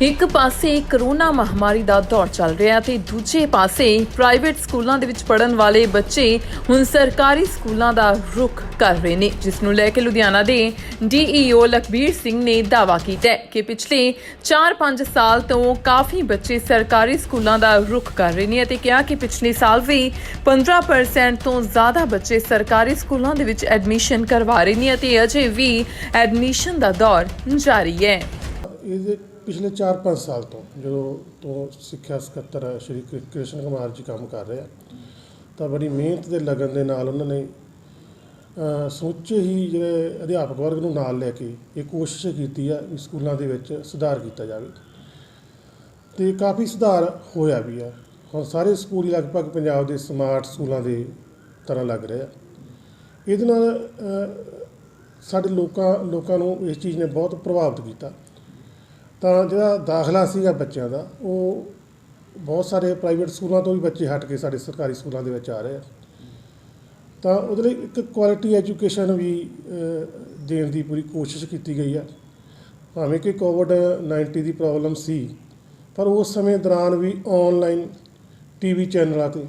ਇੱਕ ਪਾਸੇ ਕਰੋਨਾ ਮਹਾਮਾਰੀ ਦਾ ਦੌਰ ਚੱਲ ਰਿਹਾ ਤੇ ਦੂਜੇ ਪਾਸੇ ਪ੍ਰਾਈਵੇਟ ਸਕੂਲਾਂ ਦੇ ਵਿੱਚ ਪੜਨ ਵਾਲੇ ਬੱਚੇ ਹੁਣ ਸਰਕਾਰੀ ਸਕੂਲਾਂ ਦਾ ਰੁਖ ਕਰ ਰਹੇ ਨੇ, ਜਿਸ ਨੂੰ ਲੈ ਕੇ ਲੁਧਿਆਣਾ ਦੇ ਡੀਈਓ ਲਖਬੀਰ ਸਿੰਘ ਨੇ ਦਾਅਵਾ ਕੀਤਾ ਕਿ ਪਿਛਲੇ 4-5 ਸਾਲ ਤੋਂ ਕਾਫੀ ਬੱਚੇ ਸਰਕਾਰੀ ਸਕੂਲਾਂ ਦਾ ਰੁਖ ਕਰ ਰਹੇ ਨੇ ਅਤੇ ਕਿਹਾ ਕਿ ਪਿਛਲੇ ਸਾਲ ਵੀ 15% ਤੋਂ ਜ਼ਿਆਦਾ ਬੱਚੇ ਸਰਕਾਰੀ ਸਕੂਲਾਂ ਦੇ ਵਿੱਚ ਐਡਮਿਸ਼ਨ ਕਰਵਾ ਰਹੇ ਨੇ ਅਤੇ ਅਜੇ ਵੀ ਐਡਮਿਸ਼ਨ ਦਾ ਦੌਰ ਜਾਰੀ ਹੈ। ਇਹਦੇ ਪਿਛਲੇ 4-5 ਸਾਲ ਤੋਂ ਜਦੋਂ ਤੋਂ ਸਿੱਖਿਆ ਸਕੱਤਰ ਸ਼੍ਰੀ ਕ੍ਰਿ- ਕ੍ਰਿਸ਼ਨ ਕੁਮਾਰ ਜੀ ਕੰਮ ਕਰ ਰਹੇ ਆ ਤਾਂ ਬੜੀ ਮਿਹਨਤ ਦੇ ਲਗਨ ਦੇ ਨਾਲ ਉਹਨਾਂ ਨੇ ਅ, ਸਮੁੱਚੇ ਹੀ ਜਿਹੜੇ ਅਧਿਆਪਕ ਵਰਗ ਨੂੰ ਨਾਲ ਲੈ ਕੇ ਇਹ ਕੋਸ਼ਿਸ਼ ਕੀਤੀ ਆ ਵੀ ਸਕੂਲਾਂ ਦੇ ਵਿੱਚ ਸੁਧਾਰ ਕੀਤਾ ਜਾਵੇ। ਤੇ ਕਾਫੀ ਸੁਧਾਰ ਹੋਇਆ ਵੀ ਆ। ਹੁਣ ਸਾਰੇ ਸਕੂਲ ਲਗਭਗ ਪੰਜਾਬ ਦੇ ਸਮਾਰਟ ਸਕੂਲਾਂ ਦੇ ਤਰ੍ਹਾਂ ਲੱਗ ਰਹੇ ਆ। ਇਹਦੇ ਨਾਲ ਸਾਡੇ ਲੋਕਾਂ ਲੋਕਾਂ ਨੂੰ ਇਸ ਚੀਜ਼ ਨੇ ਬਹੁਤ ਪ੍ਰਭਾਵਿਤ ਕੀਤਾ। ਤਾਂ ਜਿਹੜਾ ਦਾਖਲਾ ਸੀਗਾ ਬੱਚਿਆਂ ਦਾ, ਉਹ ਬਹੁਤ ਸਾਰੇ ਪ੍ਰਾਈਵੇਟ ਸਕੂਲਾਂ ਤੋਂ ਵੀ ਬੱਚੇ ਹਟ ਕੇ ਸਾਡੇ ਸਰਕਾਰੀ ਸਕੂਲਾਂ ਦੇ ਵਿੱਚ ਆ ਰਹੇ ਆ। ਤਾਂ ਉਹਦੇ ਲਈ ਇੱਕ ਕੁਆਲਿਟੀ ਐਜੂਕੇਸ਼ਨ ਵੀ ਦੇਣ ਦੀ ਪੂਰੀ ਕੋਸ਼ਿਸ਼ ਕੀਤੀ ਗਈ ਆ। ਭਾਵੇਂ ਕਿ ਕੋਵਿਡ 19 ਦੀ ਪ੍ਰੋਬਲਮ ਸੀ, ਪਰ ਉਸ ਸਮੇਂ ਦੌਰਾਨ ਵੀ ਆਨਲਾਈਨ ਟੀਵੀ ਚੈਨਲਾਂ ਤੇ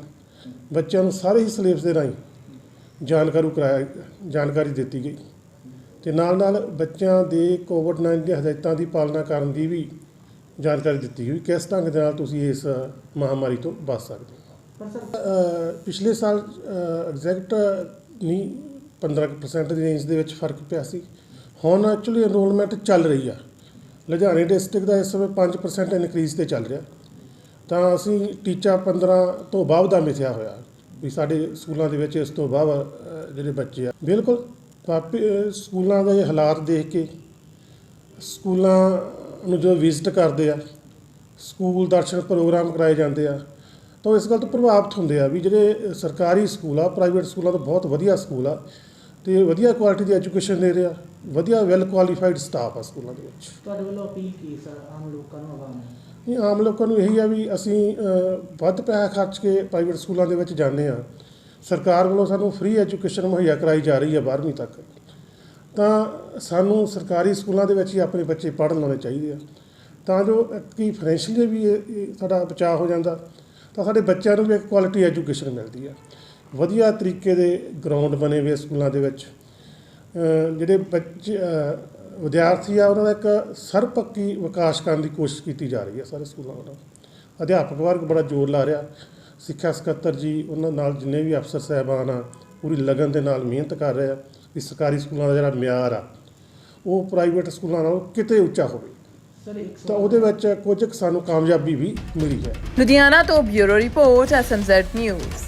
ਬੱਚਿਆਂ ਨੂੰ ਸਾਰੇ ਹੀ ਸਿਲੇਬਸ ਦੇ ਰਾਹੀਂ ਜਾਣਕਾਰੂ ਕਰਾਇਆ, ਜਾਣਕਾਰੀ ਦਿੱਤੀ ਗਈ। ਤੇ ਨਾਲ ਨਾਲ ਬੱਚਿਆਂ ਦੇ ਕੋਵਿਡ-19 ਦੀਆਂ ਹਦਾਇਤਾਂ ਦੀ ਪਾਲਣਾ ਕਰਨ ਦੀ ਵੀ ਜਾਣਕਾਰੀ ਦਿੱਤੀ ਗਈ ਵੀ ਕਿਸ ਢੰਗ ਦੇ ਨਾਲ ਤੁਸੀਂ ਇਸ ਮਹਾਮਾਰੀ ਤੋਂ ਬਚ ਸਕਦੇ ਹੋ? ਪਰ ਸਰ ਅ, ਪਿਛਲੇ ਸਾਲ ਐਗਜ਼ੈਕਟ ਨਹੀਂ 15% ਦੀ ਰੇਂਜ ਦੇ ਵਿੱਚ ਫ਼ਰਕ ਪਿਆ ਸੀ। ਹੁਣ ਐਕਚੁਅਲੀ ਐਨਰੋਲਮੈਂਟ ਚੱਲ ਰਹੀ ਆ। ਲੁਧਿਆਣੇ ਡਿਸਟ੍ਰਿਕਟ ਦਾ ਇਸ ਸਮੇਂ 5% ਇਨਕਰੀਜ਼ ਤੇ ਚੱਲ ਰਿਹਾ। ਤਾਂ ਅਸੀਂ ਟੀਚਾ 15 ਤੋਂ ਬਾਅਦ ਦਾ ਮਿਥਿਆ ਹੋਇਆ ਵੀ ਸਾਡੇ ਸਕੂਲਾਂ ਦੇ ਵਿੱਚ ਇਸ ਤੋਂ ਬਾਅਦ ਜਿਹੜੇ ਬੱਚੇ ਆ ਬਿਲਕੁਲ ਅ, ਸਕੂਲਾਂ ਦੇ ਹਾਲਾਤ ਦੇਖ ਕੇ ਸਕੂਲਾਂ ਨੂੰ ਜਦੋਂ ਵਿਜ਼ਿਟ ਕਰਦੇ ਆ ਸਕੂਲ ਦਰਸ਼ਨ ਪ੍ਰੋਗਰਾਮ ਕਰਾਏ ਜਾਂਦੇ ਆ ਤਾਂ ਇਸ ਗੱਲ ਤੋਂ ਪ੍ਰਭਾਵਿਤ ਹੁੰਦੇ ਆ ਵੀ ਜਿਹੜੇ ਸਰਕਾਰੀ ਸਕੂਲ ਆ ਪ੍ਰਾਈਵੇਟ ਸਕੂਲਾਂ ਤੋਂ ਬਹੁਤ ਵਧੀਆ ਸਕੂਲ ਆ ਤੇ ਵਧੀਆ ਕੁਆਲਿਟੀ ਦੀ ਐਜੂਕੇਸ਼ਨ ਦੇ ਰਿਹਾ ਵਧੀਆ ਵੈਲ ਕੁਆਲੀਫਾਈਡ ਸਟਾਫ ਆ ਸਕੂਲਾਂ ਦੇ ਵਿੱਚ। ਤੁਹਾਡੇ ਵੱਲੋਂ ਅਪੀਲ ਕੀ ਸਰ ਆਮ ਲੋਕਾਂ ਨੂੰ ਆਵਾਮ ਨੂੰ ਆਮ ਲੋਕਾਂ ਨੂੰ ਇਹੀ ਆ ਵੀ ਅਸੀਂ ਵੱਧ ਪੈਸਾ ਖਰਚ ਕੇ ਪ੍ਰਾਈਵੇਟ ਸਕੂਲਾਂ ਦੇ ਵਿੱਚ ਜਾਂਦੇ ਆ ਸਰਕਾਰ ਵੱਲੋਂ ਸਾਨੂੰ ਫ੍ਰੀ ਐਜੂਕੇਸ਼ਨ ਮੁਹੱਈਆ ਕਰਾਈ ਜਾ ਰਹੀ ਹੈ 12ਵੀਂ ਤੱਕ। ਤਾਂ ਸਾਨੂੰ ਸਰਕਾਰੀ ਸਕੂਲਾਂ ਦੇ ਵਿੱਚ ਹੀ ਆਪਣੇ ਬੱਚੇ ਪੜ੍ਹਨ ਲਾਉਣੇ ਚਾਹੀਦੇ ਆ। ਤਾਂ ਜੋ ਕਿ ਫਾਈਨੈਂਸ਼ੀਅਲੀ ਵੀ ਸਾਡਾ ਬਚਾਅ ਹੋ ਜਾਂਦਾ। ਤਾਂ ਸਾਡੇ ਬੱਚਿਆਂ ਨੂੰ ਵੀ ਇੱਕ ਕੁਆਲਿਟੀ ਐਜੂਕੇਸ਼ਨ ਮਿਲਦੀ ਆ। ਵਧੀਆ ਤਰੀਕੇ ਦੇ ਗਰਾਊਂਡ ਬਣੇ ਹੋਏ ਸਕੂਲਾਂ ਦੇ ਵਿੱਚ। ਜਿਹੜੇ ਬੱਚੇ ਵਿਦਿਆਰਥੀ ਆ, ਉਹਨਾਂ ਦਾ ਇੱਕ ਸਰਪੱਕੀ ਵਿਕਾਸ ਕਰਨ ਦੀ ਕੋਸ਼ਿਸ਼ ਕੀਤੀ ਜਾ ਰਹੀ ਹੈ ਸਾਰੇ ਸਕੂਲਾਂ ਵੱਲੋਂ। ਅਧਿਆਪਕ ਵਰਗ ਬੜਾ ਜ਼ੋਰ ਲਾ ਰਿਹਾ। ਸਿੱਖਿਆ ਸਕੱਤਰ ਜੀ ਉਹਨਾਂ ਨਾਲ ਜਿੰਨੇ ਵੀ ਅਫਸਰ ਸਹਿਬਾਨ ਆ ਪੂਰੀ ਲਗਨ ਦੇ ਨਾਲ ਮਿਹਨਤ ਕਰ ਰਹੇ ਆ ਵੀ ਸਰਕਾਰੀ ਸਕੂਲਾਂ ਦਾ ਜਿਹੜਾ ਮਿਆਰ ਆ ਉਹ ਪ੍ਰਾਈਵੇਟ ਸਕੂਲਾਂ ਨਾਲੋਂ ਕਿਤੇ ਉੱਚਾ ਹੋਵੇ। ਤਾਂ ਉਹਦੇ ਵਿੱਚ ਕੁਝ ਕੁ ਸਾਨੂੰ ਕਾਮਯਾਬੀ ਵੀ ਮਿਲੀ ਹੈ। ਲੁਧਿਆਣਾ ਤੋਂ ਬਿਊਰੋ ਰਿਪੋਰਟ ਐਸਐਮਜ਼ੈਡ ਨਿਊਜ਼